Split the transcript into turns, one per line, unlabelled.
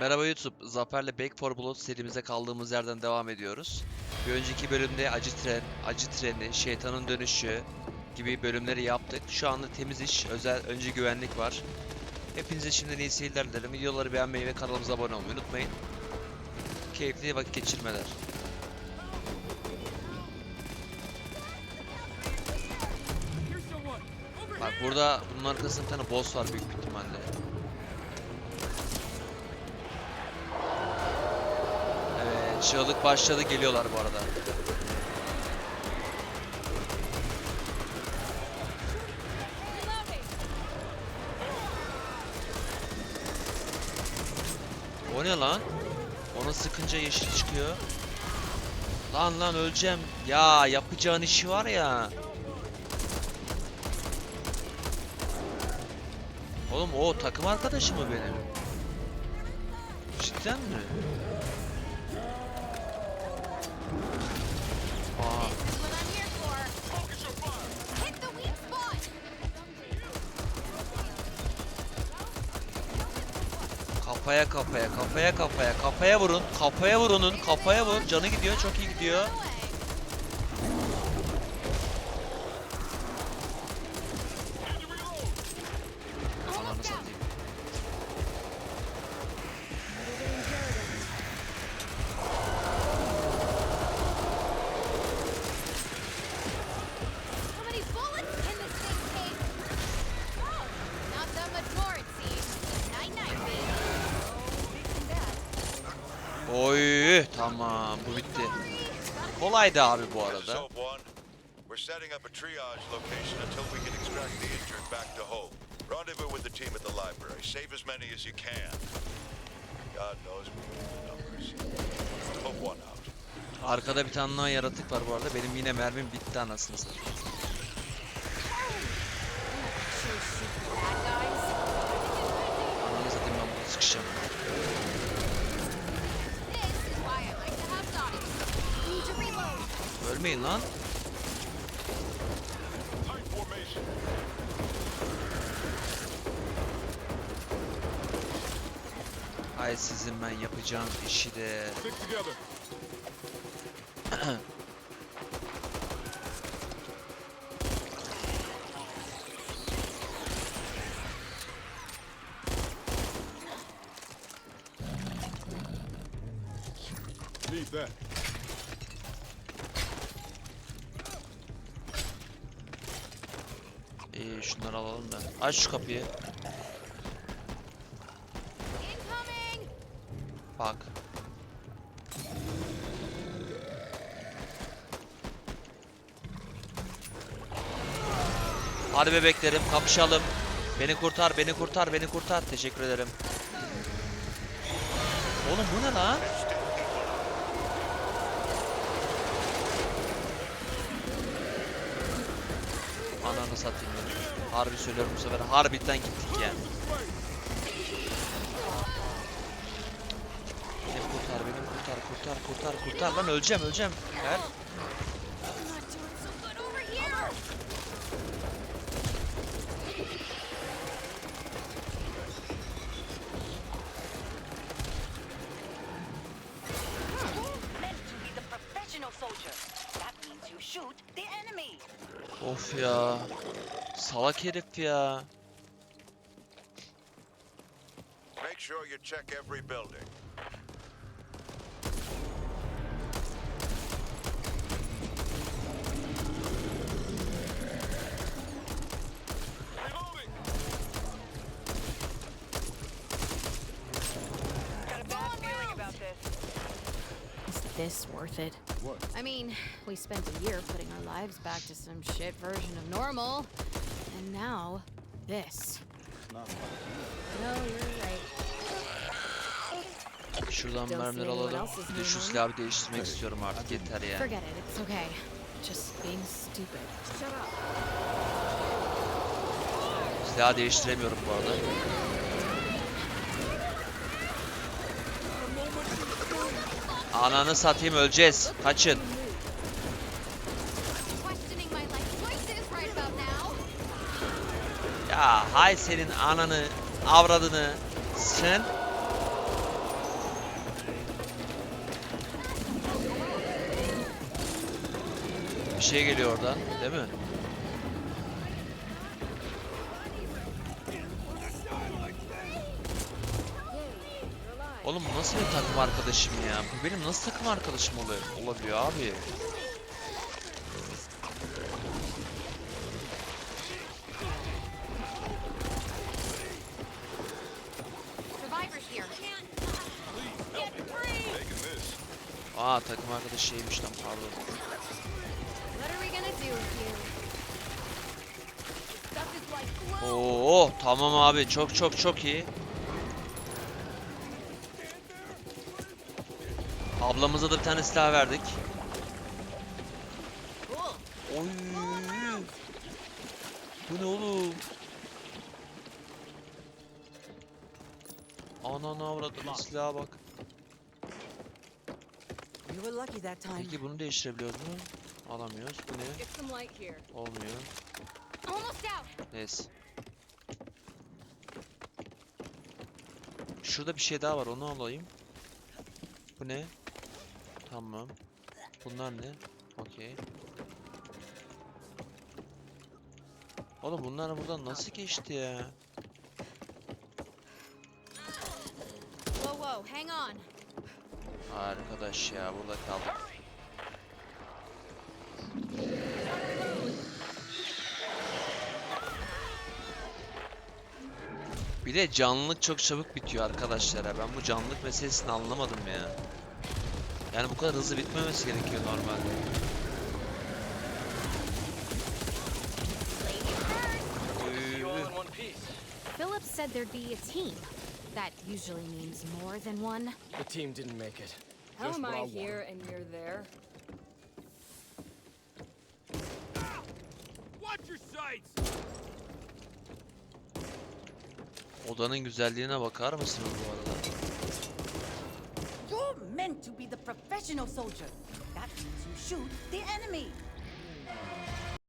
Merhaba YouTube, Zafer'le Back 4 Blood serimize kaldığımız yerden devam ediyoruz. Bir önceki bölümde acı tren, acı treni, şeytanın dönüşü gibi bölümleri yaptık. Şu anda temiz iş, özel önce güvenlik var. Hepinize şimdiden iyi seyirler dilerim. Videoları beğenmeyi ve kanalımıza abone olmayı unutmayın. Keyifli vakit geçirmeler. Bak burada bunun arkasında bir tane boss var büyük ihtimalle. Çığlık başladı geliyorlar bu arada. O ne lan? Ona sıkınca yeşil çıkıyor. Lan lan öleceğim. Ya yapacağın işi var ya. Oğlum o takım arkadaşı mı benim? Cidden mi? Kafaya kafaya kafaya kafaya kafaya vurun kafaya vurunun kafaya vurun canı gidiyor çok iyi gidiyor.
Away.
Ananı satayım.
How many bullets can this thing take? Oh, not that much more it seems. Night night, baby.
Oy tamam bu bitti. Kolaydı abi bu arada.
We're setting up a triage location until we can extract the injured back to Hope. Rendezvous with the team at the library. Save as many as you can. God knows we the numbers. Hope One out.
Arkada bir tane daha yaratık var bu arada. Benim yine mermim bitti anasını satayım. Ananı satayım ben bunu sıkışacağım. Ölmeyin lan. Hay sizin ben yapacağım işi de.
Need that.
İyi şunları alalım da. Aç şu kapıyı.
Incoming.
Bak. Hadi bebeklerim kapışalım. Beni kurtar, beni kurtar, beni kurtar. Teşekkür ederim. Oğlum bu ne lan? Ananı satayım. Harbi söylüyorum bu sefer. Harbiden gittik yani. Beni kurtar, beni kurtar, kurtar, kurtar, kurtar. Lan öleceğim, öleceğim.
Enemy.
Of ya. Salak herif.
Make sure you check every building.
This
worth it?
What?
I mean, we spent a year putting our lives back to some shit version of normal. And now, this. No, you're right.
Şuradan
anyone
alalım. Bir de şu silahı değiştirmek istiyorum artık yeter ya.
Forget it, it's okay. Just being stupid. Shut up.
Silahı değiştiremiyorum bu arada. Ananı satayım öleceğiz. Kaçın. Ya hay senin ananı, avradını. Sen Bir şey geliyor oradan, değil mi? Oğlum bu nasıl bir takım arkadaşım ya? Bu benim nasıl takım arkadaşım oluyor, olabiliyor abi? Aa takım arkadaşı şeymiş lan pardon. Oo tamam abi çok çok çok iyi. Ablamıza da bir tane silah verdik. Oy. Bu ne oğlum? Ananı avradım silaha bak.
You were lucky that time.
Peki bunu değiştirebiliyoruz mu? Alamıyoruz. Bu ne? Olmuyor. Neyse. Şurada bir şey daha var onu alayım. Bu ne? Tamam. Bunlar ne? Okey. Oğlum bunlar buradan nasıl geçti ya?
Whoa, whoa, hang on.
Arkadaş ya burada kaldık. Bir de canlılık çok çabuk bitiyor arkadaşlar. Ben bu canlılık meselesini anlamadım ya. Yani bu kadar hızlı bitmemesi gerekiyor normalde.
Philip said there'd be a team. That usually means more than one.
The team didn't make it.
How am I here and you're there?
Odanın güzelliğine bakar mısınız bu arada?
Professional soldier. That means you shoot the enemy.